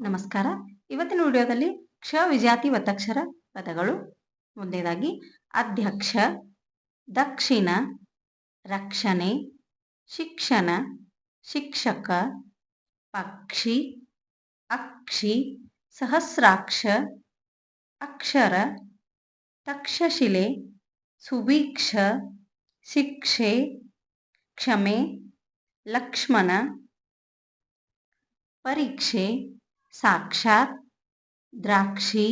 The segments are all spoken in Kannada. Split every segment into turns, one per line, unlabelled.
ನಮಸ್ಕಾರ. ಇವತ್ತಿನ ವಿಡಿಯೋದಲ್ಲಿ ಕ್ಷ ವಿಜಾತಿ ಒತ್ತಕ್ಷರ ಪದಗಳು. ಮೊದಲನೇದಾಗಿ ಅಧ್ಯಕ್ಷ, ದಕ್ಷಿಣ, ರಕ್ಷಣೆ, ಶಿಕ್ಷಣ, ಶಿಕ್ಷಕ, ಪಕ್ಷಿ, ಅಕ್ಷಿ, ಸಹಸ್ರಾಕ್ಷ, ಅಕ್ಷರ, ತಕ್ಷಶಿಲೆ, ಸುಭೀಕ್ಷ, ಶಿಕ್ಷೆ, ಕ್ಷಮೆ, ಲಕ್ಷ್ಮಣ, ಪರೀಕ್ಷೆ साक्षात द्राक्षी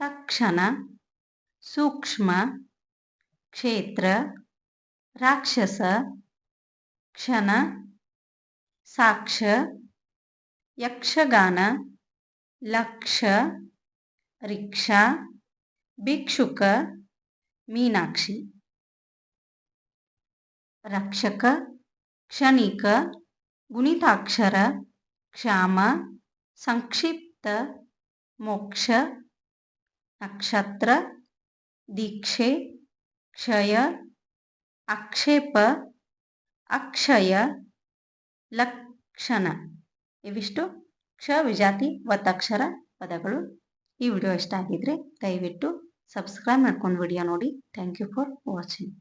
तक्षण सूक्ष्म क्षेत्र राक्षस क्षण साक्ष यक्षगान लक्ष रिक्षा भिक्षुक मीनाक्षी। रक्षक क्षणिक गुणिताक्षर क्षाम ಸಂಕ್ಷಿಪ್ತ ಮೋಕ್ಷ, ನಕ್ಷತ್ರ, ದೀಕ್ಷೆ, ಕ್ಷಯ, ಆಕ್ಷೇಪ, ಅಕ್ಷಯ, ಲಕ್ಷಣ. ಇವಿಷ್ಟು ಕ್ಷ, ವಿಜಾತಿ ಒತ್ತಕ್ಷರ ಪದಗಳು. ಈ ವಿಡಿಯೋ ಇಷ್ಟ ಆಗಿದ್ರೆ ದಯವಿಟ್ಟು ಸಬ್ಸ್ಕ್ರೈಬ್ ಮಾಡ್ಕೊಂಡು ವಿಡಿಯೋ ನೋಡಿ. Thank you for watching